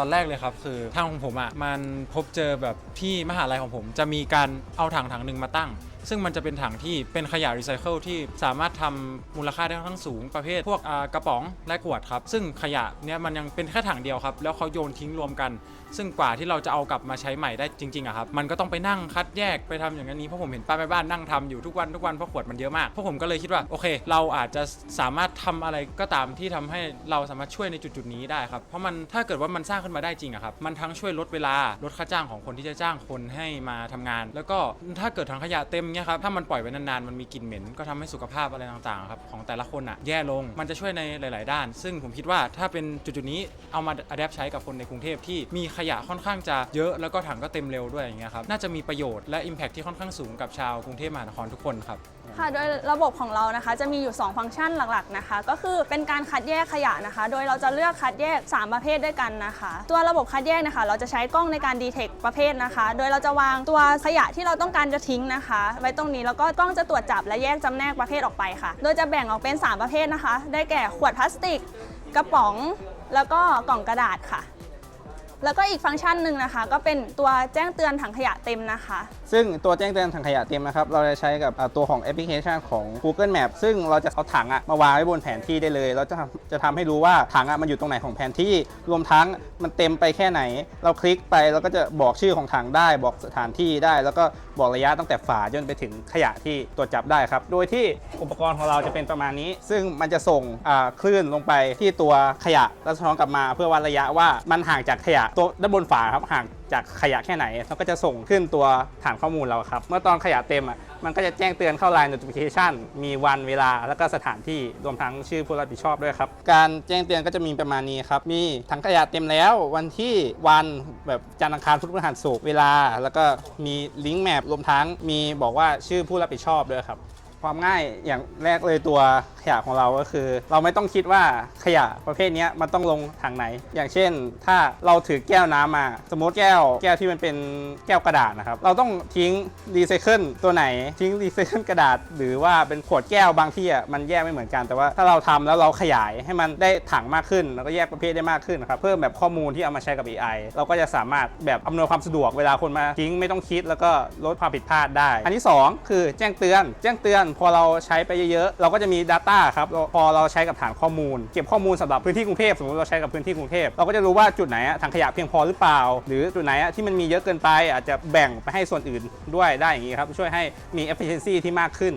ตอนแรกเลยครับ คือทางของผมอะมันพบเจอแบบที่มหาลัยของผม จะมีการเอาถังถังหนึ่งมาตั้ง ซึ่งมันจะเป็นถังที่เป็นขยะรีไซเคิลที่สามารถทำมูลค่าได้ค่อนข้างสูงประเภท พวกกระป๋องและขวดครับ ซึ่งขยะเนี่ยมันยังเป็นแค่ถังเดียวครับ แล้วเขาโยนทิ้งรวมกัน ซึ่งกว่าที่เราจะเอากลับมาใช้ใหม่ได้จริงๆอะครับ มันก็ต้องไปนั่งคัดแยกไปทำอย่างนี้ เพราะผมเห็นป้าแม่บ้านนั่งทำอยู่ทุกวันทุกวันเพราะขวดมันเยอะมาก พวกผมก็เลยคิดว่าโอเค เราอาจจะสามารถทำอะไรก็ตามที่ทำให้เราสามารถช่วยในจุดๆนี้ได้ครับ เพราะมันถ้าเกิดว่ามันสร้างขึ้นมาได้จริงอะครับ มันทั้งช่วยลดเวลาลดค่าจ้างของคนที่จะจ้างคนให้มาทำงาน แล้วก็ถ้าเกิดถังขยะเต็มเนี่ยครับถ้ามันปล่อยไว้นานๆมันมีกลิ่นเหม็นก็ทำให้สุขภาพอะไรต่างๆครับของแต่ละคนอะแย่ลงมันจะช่วยในหลาย ๆ ด้าน ซึ่งผมคิดว่าถ้าเป็นจุดๆนี้เอามาอัดแอปใช้กับคนในกรุงเทพที่มีขยะค่อนข้างจะเยอะแล้วก็ถังก็เต็มเร็วด้วยอย่างเงี้ยครับน่าจะมีประโยชน์และ Impact ที่ค่อนข้างสูงกับชาวกรุงเทพมหานครทุกคนครับค่ะโดยระบบของเรานะคะจะมีอยู่ 2 ฟังก์ชันหลักๆนะคะ ก็คือเป็นการคัดแยกขยะนะคะ โดยเราจะเลือกคัดแยก 3 ประเภทด้วยกันนะคะ ตัวระบบคัดแยกนะคะ เราจะใช้กล้องในการดีเทคประเภทนะคะ โดยเราจะวางตัวขยะที่เราต้องการจะทิ้งนะคะไว้ตรงนี้แล้วก็กล้องจะตรวจจับและแยกจำแนกประเภทออกไปค่ะ โดยจะแบ่งออกเป็น 3 ประเภทนะคะ ได้แก่ขวดพลาสติก กระป๋อง แล้วก็กล่องกระดาษค่ะ แล้วก็อีกฟังก์ชันหนึ่งนะคะ ก็เป็นตัวแจ้งเตือนถังขยะเต็มนะคะ ซึ่งตัวแจ้งเตือนถังขยะเต็มนะครับ เราจะใช้กับตัวของแอปพลิเคชันของ Google Map ซึ่งเราจะเอาถังอะมาวางไว้บนแผนที่ได้เลย เราจะจะทำให้รู้ว่าถังอะมันอยู่ตรงไหนของแผนที่ รวมทั้งมันเต็มไปแค่ไหน เราคลิกไปเราก็จะบอกชื่อของถังได้ บอกสถานที่ได้ แล้วก็บอกระยะตั้งแต่ฝาจนไปถึงขยะที่ตรวจจับได้ครับ โดยที่อุปกรณ์ของเราจะเป็นประมาณนี้ ซึ่งมันจะส่งคลื่นลงไปที่ตัวขยะแล้วสะท้อนกลับมา เพื่อวัดระยะว่ามันห่างจากขยะตัวด้านบนฝาครับห่างจากขยะแค่ไหนแล้วก็จะส่งขึ้นตัวฐานข้อมูลเราครับ เมื่อตอนขยะเต็มอะมันก็จะแจ้งเตือนเข้า Line notification มีวันเวลาแล้วก็สถานที่รวมทั้งชื่อผู้รับผิดชอบด้วยครับ การแจ้งเตือนก็จะมีประมาณนี้ครับ มีถังขยะเต็มแล้ว วันที่วันแบบจันทร์อังคารพุธพฤหัสศุกร์เวลา แล้วก็มีลิงก์แมปรวมทั้งมีบอกว่าชื่อผู้รับผิดชอบด้วยครับ ความง่ายอย่างแรกเลยตัวขยะของเราก็คือ เราไม่ต้องคิดว่าขยะประเภทนี้มันต้องลงถังไหน อย่างเช่น ถ้าเราถือแก้วน้ำมา สมมติแก้ว แก้วที่มันเป็นแก้วกระดาษนะครับ เราต้องทิ้งรีไซเคิลตัวไหน ทิ้งรีไซเคิลกระดาษ หรือว่าเป็นขวดแก้วบางที่อะมันแยกไม่เหมือนกัน แต่ว่าถ้าเราทำแล้วเราขยายให้มันได้ถังมากขึ้น แล้วก็แยกประเภทได้มากขึ้นนะครับ เพิ่มแบบข้อมูลที่เอามาใช้กับ AI เราก็จะสามารถแบบอำนวยความสะดวกเวลาคนมาทิ้งไม่ต้องคิด แล้วก็ลดความผิดพลาดได้ อันที่ 2 คือแจ้งเตือน แจ้งเตือนพอเราใช้ไปเยอะๆ เราก็จะมี Data ครับ พอเราใช้กับฐานข้อมูล เก็บข้อมูลสำหรับพื้นที่กรุงเทพสมมติเราใช้กับพื้นที่กรุงเทพเราก็จะรู้ว่าจุดไหนถังขยะเพียงพอหรือเปล่า หรือจุดไหนที่มันมีเยอะเกินไปอาจจะแบ่งไปให้ส่วนอื่นด้วยได้อย่างนี้ครับช่วยให้มี efficiency ที่มากขึ้น